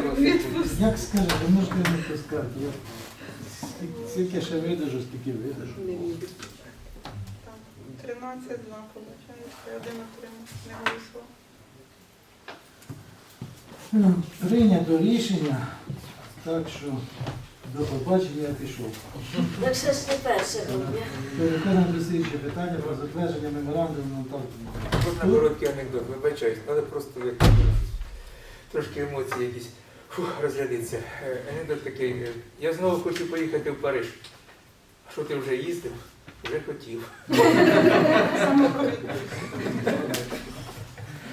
Відпуск. Як скажете, можете не пускати. Я скільки- скільки ще видержу, стільки видержу. Так, 13 за, виходить, один отримав, не голосував. Ну, Прийнято рішення, так що до побачення я пішов. Так ще ж не перше грудня. Переходимо до слідчого питання про затвердження меморандуму так. Можна короткий анекдот, вибачаюсь, але просто як трошки емоції якісь фух, розглядиться. Е, Анекдот такий. е, Я знову хочу поїхати в Париж. Що ти вже їздив? Вже хотів.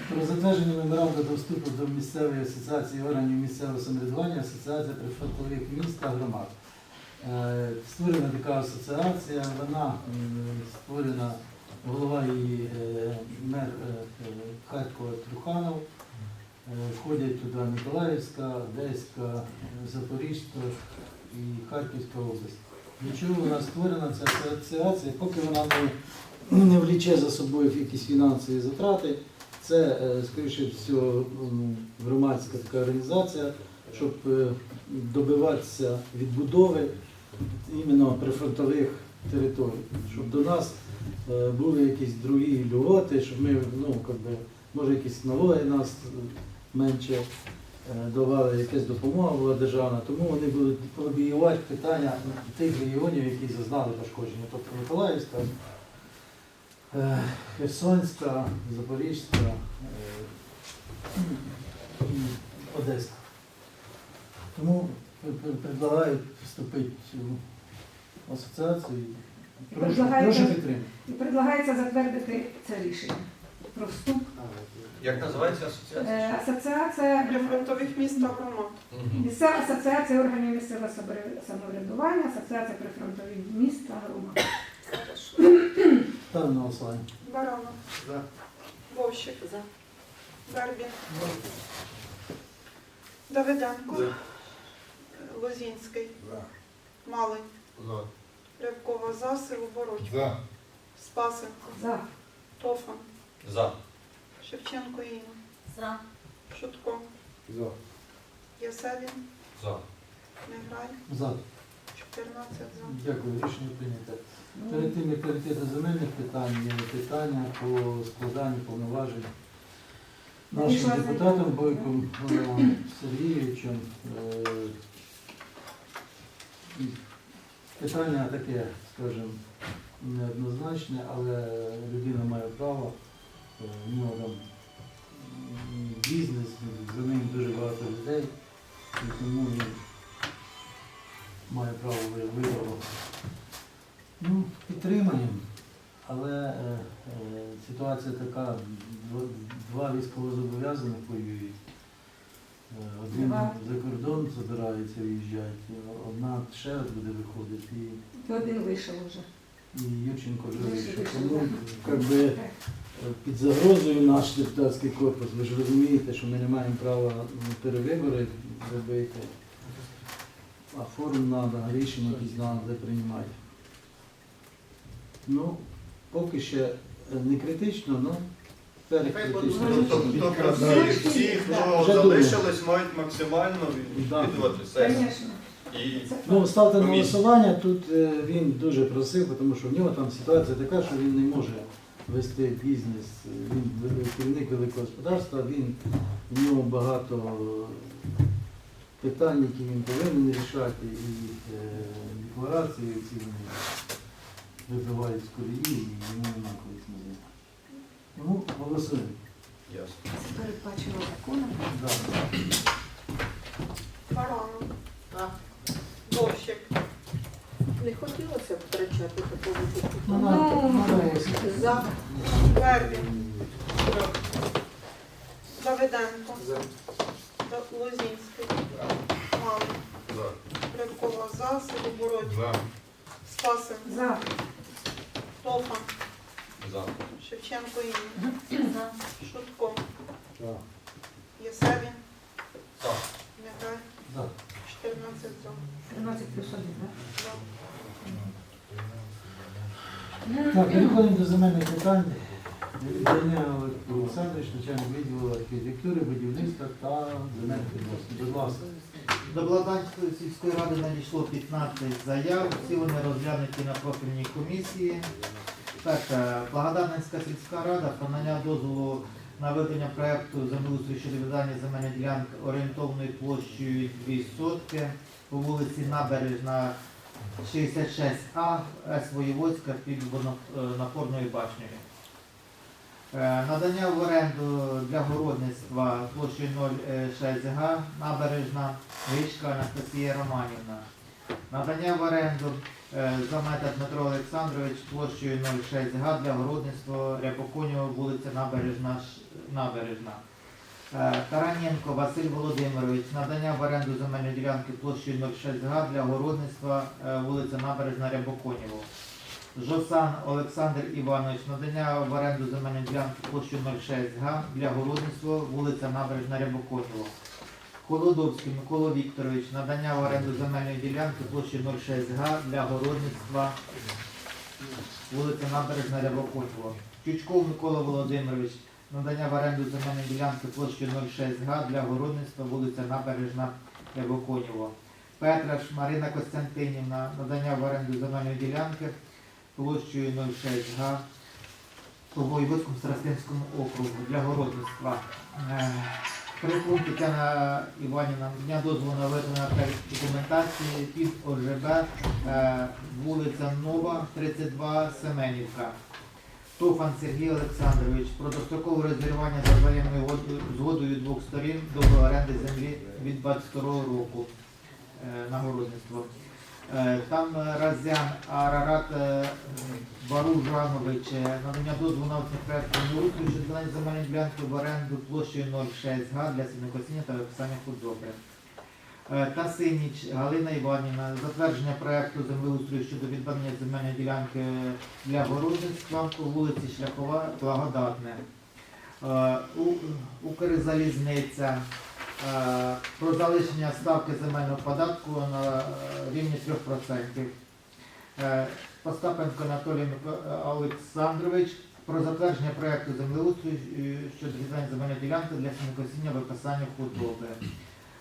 Про затвердження меморандуму до вступу до місцевої асоціації органів місцевого самоврядування, асоціація прифронтових міст та громад. Е, Створена така асоціація, вона створена, голова її мер Харкова Труханов. Е, Входять туди Миколаївська, Одеська, Запорізька і Харківська область. Для чого вона створена, ця асоціація, поки вона не, не вліче за собою якісь фінансові затрати, це, е, скоріше всього, громадська така організація, щоб е, добиватися відбудови іменно прифронтових територій, щоб до нас е, були якісь другі льготи, щоб ми, ну, би, може, якісь налоги нас е, менше е, давали, якась допомога була державна, тому вони будуть лобіювати питання тих регіонів, які зазнали пошкодження, тобто Миколаївська, е, Херсонська, Запорізька е, Одеська. Тому пр- пр- предлагаю вступити в асоціацію. Прошу, прошу підтримати. Предлагається затвердити це рішення про вступ. Як називається асоціація? Е, Асоціація Прифронтових міст та громад. місцева асоціація органів місцевого самоврядування, асоціація прифронтових міст та громад. Ставлю на голосування. Баранов, За. Вовщик, За. Вербін, Давиденко, Лозінський, Малий, Рябкова, за, Сивобородько, За. Спасенко, За. Тофан, За. Шевченко Інна, За. Шутко, За. Ясевін, За. Неграй, За. 14 за. Дякую, рішення прийнято. Перед тим, як перейти до земельних питань, є питання по складанню повноважень нашим депутатом. Бойком Олегом Сергійовичем. Е, Питання таке, скажімо, неоднозначне, але людина має право, е, в нього там бізнес, за ним дуже багато людей, і тому він має право ви- вибору. Ну, підтримаємо, але е, е, ситуація така, два військовозобов'язаних воюють. Один Два. за кордон збирається виїжджати, одна ще раз буде виходити, і, І один вийшов вже. і Юрченко вже Вийшов, вийшов. вийшов, Тому как би, е, під загрозою наш депутатський корпус, ви ж розумієте, що ми не маємо права м, перевибори робити, а форум треба, рішення якісь треба приймати. Ну, поки ще е, не критично, але Тобто, всі, хто залишились, мають максимально від- відвідувати сесію. Ну, ставте на голосування, тут е, він дуже просив, тому що в нього там ситуація така, що він не може вести бізнес. Він керівник великого господарства, він, в нього багато питань, які він повинен рішати, і е, декларації ці вони вибивають з колії, і йому немає коли цим голосуємо. ясно. Це передбачено законом. Да. За. Вовщик, Не хотілося б втрачати такого Ну, депутата. надо- надо за, Вербін, Давиденко, За. Да- Лозінський, Малий, За. Рябкова, за, Сивобородько, За. Спасенко, За. Тофан, За. Шевченко Інна, За. Шутко, Да. Ясевін, За. Неграй, Да. 14 за. 13 плюс 1, так? За. Так, переходимо до земельних питань. Віддання Олександрович, начальник відділу архітектури, будівництва та земельних відносин. Будь ласка. До Бладанської сільської ради надійшло 15 заяв, всі вони розглянуті на профільній комісії. Перше, Благодатницька сільська рада про надання дозволу на видання проекту землеустрою щодо віддання земельної ділянки орієнтовною площею 2 сотки по вулиці Набережна 66А, С. Воєводська під водонапорною башнею. Е, Надання в оренду для городництва площею 0,6 га, набережна Вишка Анастасія Романівна. Надання в оренду е, Замета Дмитро Олександрович площею 0,6 га для городництва Рябоконєва, вулиця Набережна. Набережна. Е, Тараненко Василь Володимирович. Надання в оренду земельної ділянки площею 0,6 га для городництва е, вулиця Набережна Рябоконєва. Жосан Олександр Іванович, надання в оренду земельної ділянки площею 06 га для городництва, вулиця Набережна Рябоконєва. Холодовський Микола Вікторович, надання в оренду земельної ділянки площею 06 га для городництва, вулиця Набережна Рябоконєва. Чучков Микола Володимирович, надання в оренду земельної ділянки площею 06 га для городництва, вулиця Набережна Рябоконєва. Петраш Марина Костянтинівна, надання в оренду земельної ділянки площею 0,6 га по Воєводському Старостинському округу для городництва. Е, Прикун Тетяна Іванівна, дня дозволу на проект документації під ОЖБ, е, вулиця Нова, 32, Семенівка. Тофан Сергій Олександрович про дострокове за взаємною згодою двох сторін до оренди землі від 22 року е, на городництво. Е, Там е, Разян Арарат е, Баружанович, е, надання дозволу на проєкту землеустрою щодо земельної ділянки в оренду площею 0,6 га для сінокосіння та виписання худоби. Е, Тасиніч Галина Іванівна, затвердження проєкту землеустрою щодо відведення земельної ділянки для городництва по вулиці Шляхова, Благодатне. Е, Укрзалізниця е, про залишення ставки земельного податку на е, рівні 3%. Е, Постапенко Анатолій Олександрович про затвердження проєкту землеустрою е, щодо відведення земельної ділянки для сінокосіння виписання худоби.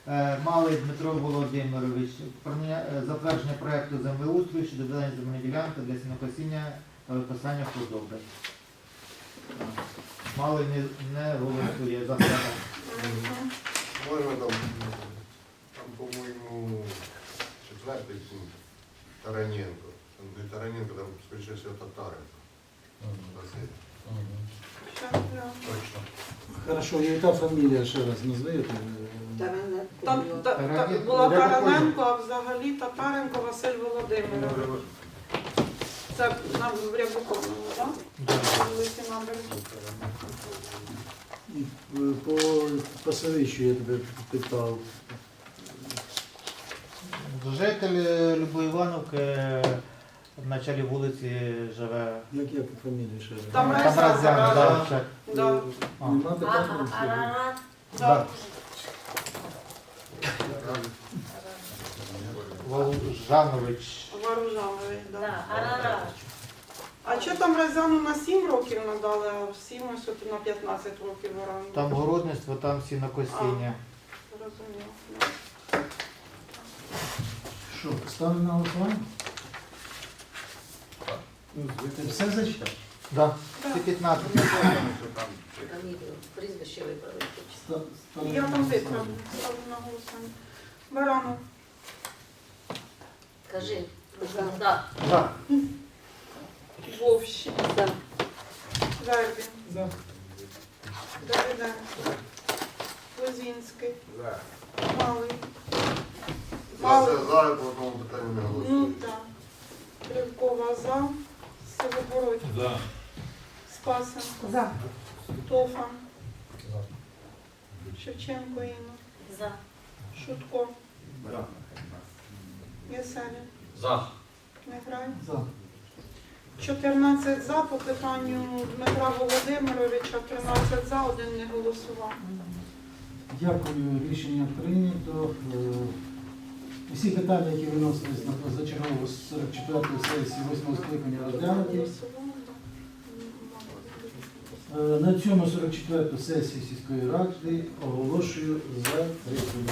Е, Малий Дмитро Володимирович про е, затвердження проєкту землеустрою щодо відведення земельної ділянки для сінокосіння та виписання худоби. Малий не, не голосує за себе. Можна там, там, по-моєму, четвертий пункт Тараненко. Там не Тараненко, там скоріше всього Татаренко. Точно. Хорошо, яка фамілія ще раз назвете? Тараненко. Там та- та- Тараненко. була. Тараненко, а взагалі Татаренко Василь Володимирович. Це на в Рябоковному, так? Вулиці Набережна. І, е, По пасовищу я тебе питав. Житель Любої Івановки в началі вулиці живе. Як я по фамілії ще? Там Там Разян, Разян, да. А. Нема питань? Да. Да. Волжанович. Вооружавий, да. Да, арара. Що там Розяну на 7 років надали, а всім ось от на 15 років оренду? Там городництво, там сінокосіння. Зрозуміло. да. Що, ставимо на голосування? Ти все зачитав? Да. Це 15. Фамілію, прізвище. Ста- ставимо Я на там голосування. виправлю. Ставлю на голосування. Баранов, Кажи. Да. Да. Да. Вовщ, Да. Вербін, Давиденко, Лозінський, Малий. За, Малий. за, за, по тому питанню не Ну голосують. так. Кривкова за. Сивобородь. За. Спасенко. За. Тофан. Шевченко Інна. За. Шутко. За. Не грай. За. 14 за по питанню Дмитра Володимировича, 13 за, один не голосував. Дякую, рішення прийнято. Е, Усі питання, які виносились на позачергову 44-ю сесію 8 скликання розглянуті. Е, На цьому 44-ту сесію сільської ради оголошую закритою.